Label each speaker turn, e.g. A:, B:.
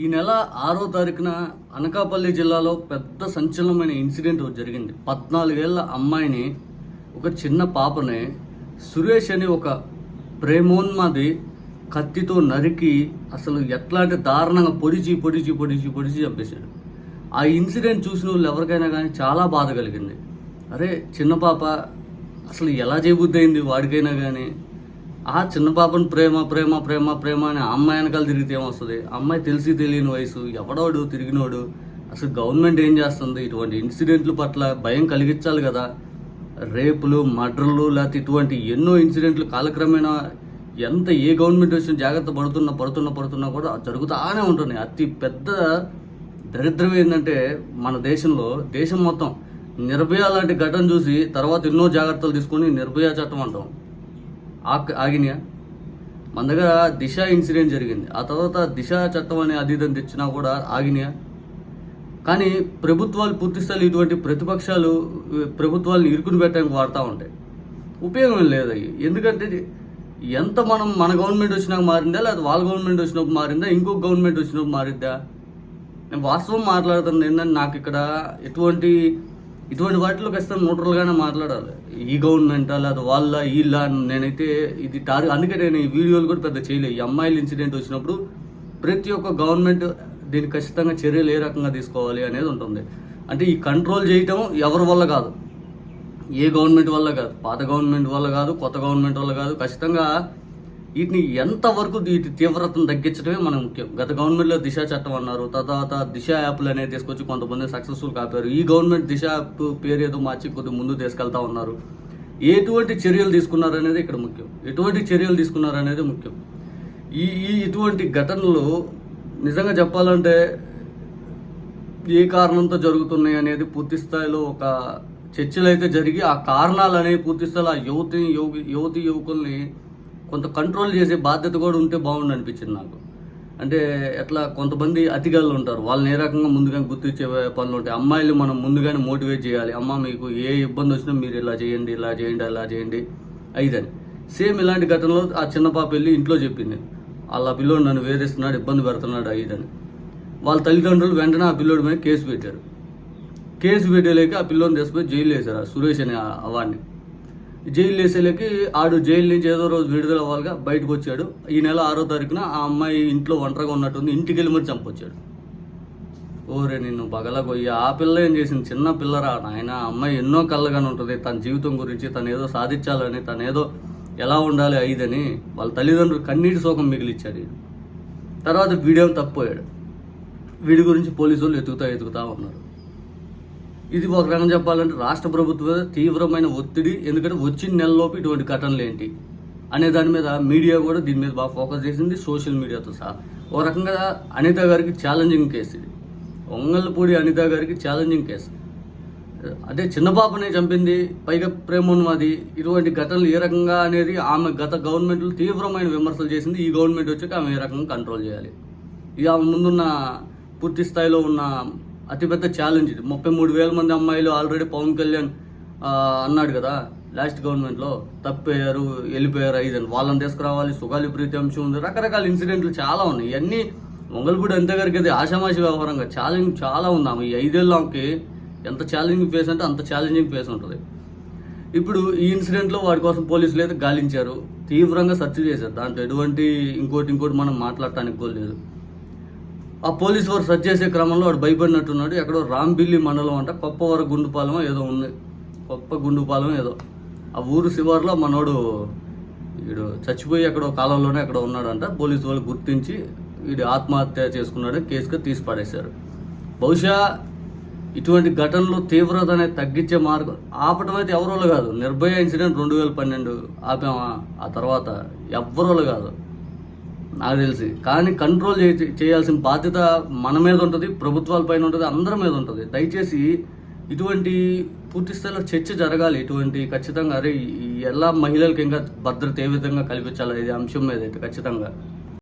A: ఈ నెల ఆరో తారీఖున అనకాపల్లి జిల్లాలో పెద్ద సంచలనమైన ఇన్సిడెంట్ జరిగింది. పద్నాలుగేళ్ళ అమ్మాయిని ఒక చిన్న పాపని సురేష్ అని ఒక ప్రేమోన్మాది కత్తితో నరికి అసలు ఎట్లాంటి దారుణంగా పొడిచి పొడిచి పొడిచి పొడిచి చంపేశాడు. ఆ ఇన్సిడెంట్ చూసిన వాళ్ళు ఎవరికైనా కానీ చాలా బాధ కలిగింది. అరే చిన్న పాప అసలు ఎలా చేయబుద్ధి అయింది వాడికైనా కానీ? ఆ చిన్న పాపను ప్రేమ ప్రేమ ప్రేమ ప్రేమ అని అమ్మాయి వెనకాల తిరిగితే ఏమొస్తుంది? అమ్మాయి తెలిసి తెలియని వయసు ఎవడోడు తిరిగినోడు అసలు గవర్నమెంట్ ఏం చేస్తుంది? ఇటువంటి ఇన్సిడెంట్ల పట్ల భయం కలిగించాలి కదా. రేపులు మర్డర్లు లేకపోతే ఇటువంటి ఎన్నో ఇన్సిడెంట్లు కాలక్రమేణా ఎంత ఏ గవర్నమెంట్ వచ్చిన జాగ్రత్త పడుతున్నా పడుతున్నా పడుతున్నా కూడా జరుగుతానే ఉంటుంది అతి పెద్ద దరిద్రం ఏంటంటే మన దేశంలో దేశం మొత్తం నిర్భయ లాంటి ఘటన చూసి తర్వాత ఎన్నో జాగ్రత్తలు తీసుకొని నిర్భయ చట్టం అంటాం. ఆగినాయా. మన దగ్గర దిశ ఇన్సిడెంట్ జరిగింది. ఆ తర్వాత దిశ చట్టం అనే అధీతం తెచ్చినా కూడా ఆగినాయా. కానీ ప్రభుత్వాలు పూర్తిస్థాయిలో ఇటువంటి ప్రతిపక్షాలు ప్రభుత్వాలను ఇరుకుని పెట్టడానికి వాడుతూ ఉంటాయి ఉపయోగం లేదు? అవి ఎందుకంటే ఇది ఎంత మనం మన గవర్నమెంట్ వచ్చినాక మారిందా? లేదా వాళ్ళ గవర్నమెంట్ వచ్చినప్పుడు మారిందా? ఇంకొక గవర్నమెంట్ వచ్చినప్పుడు మారిద్దా? నేను వాస్తవం మాట్లాడుతుంది ఏంటంటే నాకు ఇక్కడ ఎటువంటి ఇటువంటి వాటిలో ఖచ్చితంగా న్యూట్రల్గానే మాట్లాడాలి. ఈ గవర్నమెంట్ లేదా వాళ్ళ వీళ్ళ నేనైతే ఇది టార్ అందుకే నేను ఈ వీడియోలు కూడా పెద్ద చేయలేదు. ఈ అమ్మాయిల ఇన్సిడెంట్ వచ్చినప్పుడు ప్రతి ఒక్క గవర్నమెంట్ దీనికి ఖచ్చితంగా చర్యలు ఏ రకంగా తీసుకోవాలి అనేది ఉంటుంది. అంటే ఈ కంట్రోల్ చేయటం ఎవరి వల్ల కాదు. ఏ గవర్నమెంట్ వల్ల కాదు. పాత గవర్నమెంట్ వల్ల కాదు కొత్త గవర్నమెంట్ వల్ల కాదు. ఖచ్చితంగా వీటిని ఎంతవరకు వీటి తీవ్రతను తగ్గించడమే మనం ముఖ్యం. గత గవర్నమెంట్లో దిశ చట్టం అన్నారు. తర్వాత దిశ యాప్లు అనేది తీసుకొచ్చి కొంతమంది సక్సెస్ఫుల్ కాపారు. ఈ గవర్నమెంట్ దిశ యాప్ పేరు ఏదో మార్చి కొద్దిగా ముందు తీసుకెళ్తా ఉన్నారు. ఎటువంటి చర్యలు తీసుకున్నారు అనేది ఇక్కడ ముఖ్యం. ఎటువంటి చర్యలు తీసుకున్నారనేది ముఖ్యం. ఈ ఈ ఇటువంటి ఘటనలు నిజంగా చెప్పాలంటే ఏ కారణంతో జరుగుతున్నాయి అనేది పూర్తి స్థాయిలో ఒక చర్చలు అయితే జరిగి ఆ కారణాలు అనేవి పూర్తి స్థాయిలో ఆ యువతి యువతి యువకుల్ని కొంత కంట్రోల్ చేసే బాధ్యత కూడా ఉంటే బాగుండు అనిపించింది నాకు. అంటే ఎట్లా కొంతమంది అతిగాళ్ళు ఉంటారు వాళ్ళని ఏ రకంగా ముందుగానే గుర్తించే పనులు ఉంటాయి. అమ్మాయిలు మనం ముందుగానే మోటివేట్ చేయాలి. అమ్మ మీకు ఏ ఇబ్బంది వచ్చినా మీరు ఇలా చేయండి ఇలా చేయండి అలా చేయండి అయిదని సేమ్ ఇలాంటి ఘటనలో ఆ చిన్న పాప వెళ్ళి ఇంట్లో చెప్పింది. వాళ్ళ పిల్లోడు నన్ను వేధిస్తున్నాడు ఇబ్బంది పెడుతున్నాడు అయిదని వాళ్ళ తల్లిదండ్రులు వెంటనే ఆ పిల్లోడి మీద కేసు పెట్టారు. కేసు పెట్టేలేక ఆ పిల్లోని తీసుకుపోయి జైలు వేశారు సురేష్ అనే ఆ జైలు వేసేలేకి ఆడు జైలు నుంచి ఏదో రోజు విడుదల అవ్వాలిగా బయటకు వచ్చాడు ఈ నెల ఆరో తారీఖున ఆ అమ్మాయి ఇంట్లో ఒంటరిగా ఉన్నట్టుంది ఇంటికి వెళ్ళి మరి చంపొచ్చాడు. ఓరే నిన్ను పగలగొయ్యి ఆ పిల్ల ఏం చేసింది? చిన్న పిల్లరా నాయన ఆ అమ్మాయి ఎన్నో కళ్ళగానే ఉంటుంది. తన జీవితం గురించి తను ఏదో సాధించాలని తను ఏదో ఎలా ఉండాలి ఐదని వాళ్ళ తల్లిదండ్రులు కన్నీటి శోకం మిగిలిచ్చాడు వీడు. తర్వాత వీడియో తప్పిపోయాడు వీడి గురించి పోలీసు వాళ్ళు ఎతుకుతా ఎతుకుతా ఉన్నారు. ఇది ఒక రకం చెప్పాలంటే రాష్ట్ర ప్రభుత్వం తీవ్రమైన ఒత్తిడి ఎందుకంటే వచ్చిన నెలలోపు ఇటువంటి ఘటనలు ఏంటి అనే దాని మీద మీడియా కూడా దీని మీద బాగా ఫోకస్ చేసింది సోషల్ మీడియాతో సహా. ఒక రకంగా అనిత గారికి ఛాలెంజింగ్ కేసు ఇది. ఒంగల్పూడి అనిత గారికి ఛాలెంజింగ్ కేసు అదే చిన్న పాపనే చంపింది పైగా ప్రేమోన్మాది. ఇటువంటి ఘటనలు ఏ రకంగా అనేది ఆమె గత గవర్నమెంట్లు తీవ్రమైన విమర్శలు చేసింది ఈ గవర్నమెంట్ వచ్చాక ఆమె ఏ రకంగా కంట్రోల్ చేయాలి? ఇది ఆమె ముందున్న పూర్తి స్థాయిలో ఉన్న అతిపెద్ద ఛాలెంజ్ ఇది. ముప్పై మూడు వేల మంది అమ్మాయిలు ఆల్రెడీ పవన్ కళ్యాణ్ అన్నాడు కదా లాస్ట్ గవర్నమెంట్లో తప్పిపోయారు వెళ్ళిపోయారు ఐదని వాళ్ళని తీసుకురావాలి సుగాలి ప్రీతి అంశం ఉంది. రకరకాల ఇన్సిడెంట్లు చాలా ఉన్నాయి. ఇవన్నీ మొంగల్పూడి అంతే గారికి అది ఆషామాషి వ్యవహారంగా ఛాలెంజ్ చాలా ఉంది ఆమె. ఈ ఐదేళ్ళు ఆమెకి ఎంత ఛాలెంజింగ్ ఫేస్ అంటే అంత ఛాలెంజింగ్ ఫేస్ ఉంటుంది. ఇప్పుడు ఈ ఇన్సిడెంట్లో వాడి కోసం పోలీసులు అయితే గాలించారు. తీవ్రంగా సెర్చ్ చేశారు. దాంట్లో ఎటువంటి ఇంకోటి ఇంకోటి మనం మాట్లాడటానికి కూడా లేదు. ఆ పోలీస్ వారు సర్చ్ చేసే క్రమంలో వాడు భయపడినట్టున్నాడు. ఎక్కడో రాంబిల్లి మండలం అంట కొప్పవర గుండుపాలెం ఏదో ఉంది. కొప్ప గుండుపాలెం ఏదో. ఆ ఊరు శివారులో మనోడు వీడు చచ్చిపోయి ఎక్కడో కాలంలోనే అక్కడ ఉన్నాడంట. పోలీసు వాళ్ళు గుర్తించి వీడు ఆత్మహత్య చేసుకున్నాడు కేసుగా తీసి పడేశారు. బహుశా ఇటువంటి ఘటనలు తీవ్రత అనేది తగ్గించే మార్గం ఆపటం అయితే ఎవరోళ్ళు కాదు. నిర్భయ ఇన్సిడెంట్ రెండు వేల పన్నెండు ఆపామా? ఆ తర్వాత ఎవరోళ్ళు కాదు. నాకు తెలిసి. కానీ కంట్రోల్ చే చేయాల్సిన బాధ్యత మన మీద ఉంటుంది ప్రభుత్వాల పైన ఉంటుంది అందరి మీద ఉంటుంది. దయచేసి ఇటువంటి పూర్తి స్థాయిలో చర్చ జరగాలి. ఇటువంటి ఖచ్చితంగా అరే ఈ ఎలా మహిళలకు ఇంకా భద్రత ఏ విధంగా కల్పించాలి ఇది అంశం మీద అయితే ఖచ్చితంగా.